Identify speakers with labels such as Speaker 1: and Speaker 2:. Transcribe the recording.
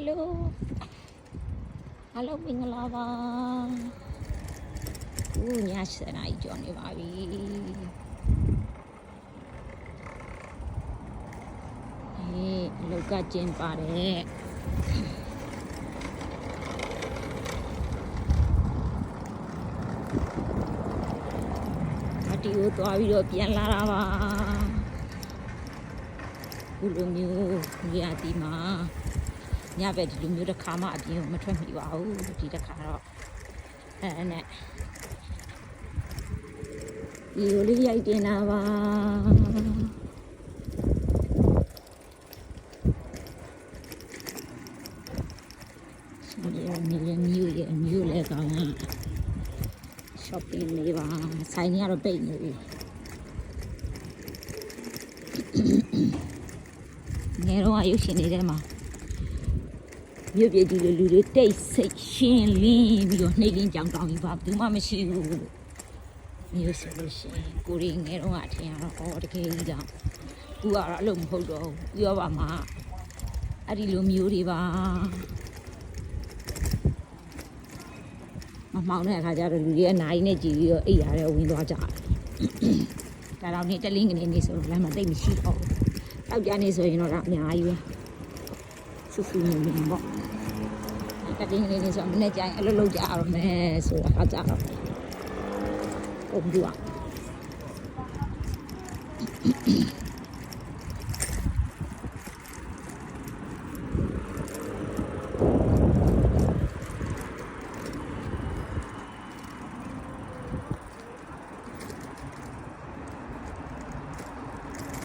Speaker 1: ယ်လိုအားလုံးမင်္ဂလာပါဦးည7နာရီကျော်နေပါပြီအေးအလောက်ကကျင်းပါတယ်အတီကိုသွားပြီးတော့ပြန်လာတာပါဘုလိုမျိုးနေရာဒီမှာ ညဘက်ဒီလိုမျိုးတစ်ခါမှအပြင်ကိုမထွက်မိပါဘူးဒီတစ်ခါတော့အဲနဲ့ဒီလိုလေးရိုက်တင်တာပါဒီမြေမျိုးရဲ့မျိုးလဲကောင်းอ่ะ shopping လေးပါဆိုင်ကြီးကတော့ပိတ်နေပြီငယ်တော့ရုပ်ရှင်နေတဲ့မှာ မြို့ပြည်ကြီးလိုလူတွေတိတ်ဆိတ်ရှင်းလင်းပြီးတော့နှိမ့်ကင်းကြောင်တောင်ကြီးပါဘူးမှမရှိဘူးမြို့ဆိုလို့ရှိရင်ကိုရီငယ်တော့အထင်ရတော့အော်တကယ်ကြီးလားကူကတော့အလုံးမဟုတ်တော့ဘူးပြောပါမှာအဲ့ဒီလိုမျိုးတွေပါမမှောင်တဲ့အခါကျတော့လူတွေအနာကြီးနဲ့ကြည်ပြီးတော့အိပ်ရတယ်ဝင်သွားကြတယ်။ဒါတော့နေတလင်းကနေနေဆိုတော့လမ်းမှာတိတ်မရှိတော့ဘူး။တောက်ကြနေဆိုရင်တော့ဒါအများကြီးပဲ။ ဆူဆူနေနေပေါ့။တလင်းကနေနေဆိုတော့မနေ့ကျရင်အလုပ်လုပ်ကြရတော့မယ်ဆိုတာအခါကျတော့ပုံပြ